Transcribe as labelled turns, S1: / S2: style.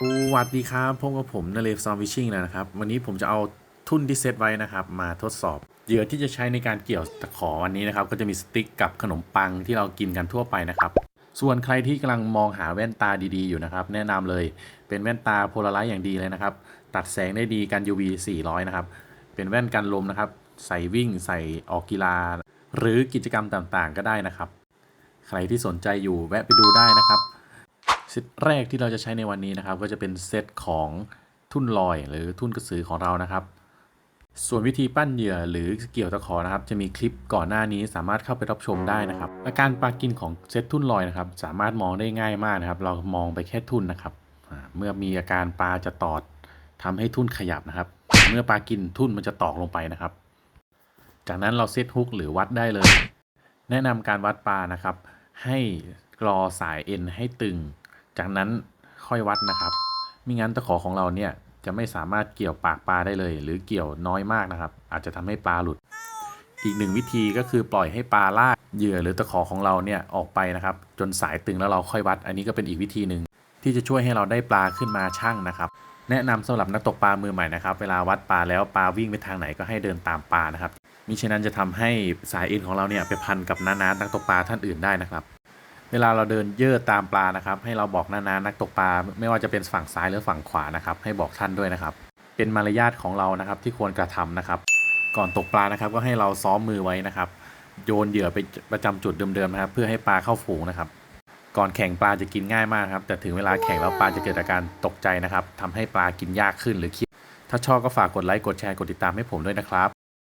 S1: สวัสดีครับพบกับผมนเลฟซอมฟิชชิ่งแล้วนะครับ วันนี้ผมจะเอาทุ่นที่เซตไว้นะครับ มาทดสอบเหยื่อที่จะใช้ในการเกี่ยวตะขอวันนี้นะครับ ก็จะมีสติ๊กกับขนมปังที่เรากินกันทั่วไปนะครับ ส่วนใครที่กำลังมองหาแว่นตาดีๆอยู่นะครับ แนะนำเลยเป็นแว่นตาโพลาไรซ์อย่างดีเลยนะครับ ตัดแสงได้ดีกัน UV 400 นะครับ เป็นแว่นกันลมนะครับ ใส่วิ่งใส่ออกกีฬา หรือกิจกรรมต่างๆ ก็ได้นะครับ ใครที่สนใจอยู่แวะไปดูได้นะครับ เซตแรกที่เราจะใช้ในวันนี้นะครับ ก็จะเป็นเซตของทุ่นลอยหรือทุ่นกระสือของเรานะครับ ส่วนวิธีปั้นเหยื่อหรือเกี่ยวตะขอนะครับ จะมีคลิปก่อนหน้านี้สามารถเข้าไปรับชมได้นะครับและการปลากินของเซตทุ่นลอยนะครับ สามารถมองได้ง่ายมากนะครับ เรามองไปแค่ทุ่นนะครับเมื่อมีอาการปลาจะตอดทำให้ทุ่นขยับนะครับ เมื่อปลากินทุ่นมันจะตอกลงไปนะครับ จากนั้นเราเซตฮุกหรือวัดได้เลย แนะนำการวัดปลานะครับ ให้กรอสายเอ็นให้ตึง จากนั้นค่อยวัดนะครับมิงั้นตะขอของเราเนี่ยจะไม่สามารถเกี่ยวปากปลาได้เลย หรือเกี่ยวน้อยมากนะครับ อาจจะทำให้ปลาหลุด อีกหนึ่งวิธีก็คือปล่อยให้ปลาลากเหยื่อหรือตะขอของเราเนี่ยออกไปนะครับ จนสายตึงแล้วเราค่อยวัด อันนี้ก็เป็นอีกวิธีหนึ่งที่จะช่วยให้เราได้ปลาขึ้นมาชั่งนะครับ แนะนำสำหรับนักตกปลามือใหม่นะครับ เวลาวัดปลาแล้วปลาวิ่งไปทางไหนก็ให้เดินตามปลานะครับมิฉะนั้นจะทำให้สายเอ็นของเราเนี่ยไปพันกับน้านานักตกปลาท่านอื่นได้นะครับ เวลาเราเดินเย่อตามปลานะครับ ให้เราบอกนานานักตกปลา ไม่ว่าจะเป็นฝั่งซ้ายหรือฝั่งขวานะครับ ให้บอกท่านด้วยนะครับ เป็นมารยาทของเรานะครับที่ควรกระทำนะครับ ก่อนตกปลานะครับ ก็ให้เราซ้อมมือไว้นะครับ โยนเหยื่อไปประจำจุดเดิมๆนะครับ เพื่อให้ปลาเข้าฝูงนะครับ ก่อนแข่งปลาจะกินง่ายมากครับ แต่ถึงเวลาแข่งแล้วปลาจะเกิดอาการตกใจนะครับทำให้ปลากินยากขึ้นหรือครียดถ้าชอบก็ฝากกดไลค์กดแชร์กดติดตามให้ผมด้วยนะครับ